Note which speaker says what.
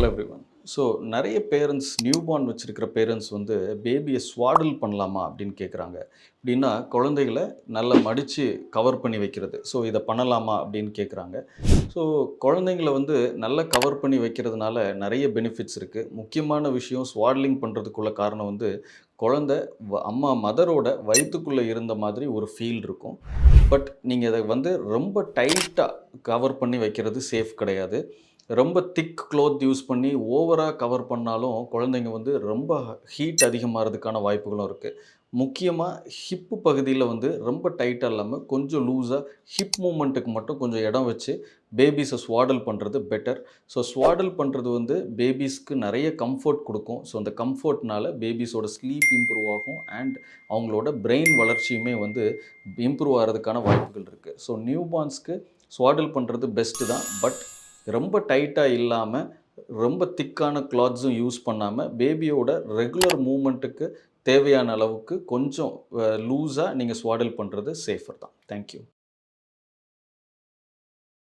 Speaker 1: Hello everyone so நிறைய parents new born வச்சுருக்கிற parents வந்து பேபியை ஸ்வாடில் பண்ணலாமா அப்படின்னு கேட்குறாங்க அப்படின்னா குழந்தைகளை நல்லா மடித்து கவர் பண்ணி வைக்கிறது. ஸோ இதை பண்ணலாமா அப்படின்னு கேட்குறாங்க ஸோ குழந்தைங்களை வந்து நல்லா கவர் பண்ணி வைக்கிறதுனால நிறைய பெனிஃபிட்ஸ் இருக்குது முக்கியமான விஷயம் ஸ்வாட்லிங் பண்ணுறதுக்குள்ள காரணம் வந்து குழந்தை வ- அம்மா மதரோட வயிற்றுக்குள்ளே இருந்த மாதிரி ஒரு ஃபீல் இருக்கும். பட் நீங்கள் இதை வந்து ரொம்ப டைட்டாக கவர் பண்ணி வைக்கிறது சேஃப் கிடையாது. ரொம்ப திக் க்ளோத் யூஸ் பண்ணி ஓவராக கவர் பண்ணாலும் குழந்தைங்க வந்து ரொம்ப ஹீட் அதிகமாகிறதுக்கான வாய்ப்புகளும் இருக்குது முக்கியமாக ஹிப்பு பகுதியில் வந்து ரொம்ப டைட்டாக இல்லாமல் கொஞ்சம் லூஸாக ஹிப் மூமெண்ட்டுக்கு மட்டும் கொஞ்சம் இடம் வச்சு பேபிஸை ஸ்வாடல் பண்ணுறது பெட்டர் ஸோ ஸ்வாடல் பண்ணுறது வந்து பேபிஸ்க்கு நிறைய கம்ஃபர்ட் கொடுக்கும். ஸோ அந்த கம்ஃபர்ட்னால பேபிஸோட ஸ்லீப் இம்ப்ரூவ் ஆகும் அண்ட் அவங்களோட பிரெயின் வளர்ச்சியுமே வந்து இம்ப்ரூவ் ஆகிறதுக்கான வாய்ப்புகள் இருக்குது ஸோ நியூ பார்ன்ஸ்க்கு ஸ்வாடல் பண்ணுறது பெஸ்ட்டு தான். பட் ரொம்ப டைட்டாக இல்லாமல் ரொம்ப திக்கான கிளாத்ஸும் யூஸ் பண்ணாமல் பேபியோட ரெகுலர் மூமெண்ட்டுக்கு தேவையான அளவுக்கு கொஞ்சம் லூஸாக நீங்கள் ஸ்வாடல் பண்ணுறது சேஃபர் தான். தேங்க்யூ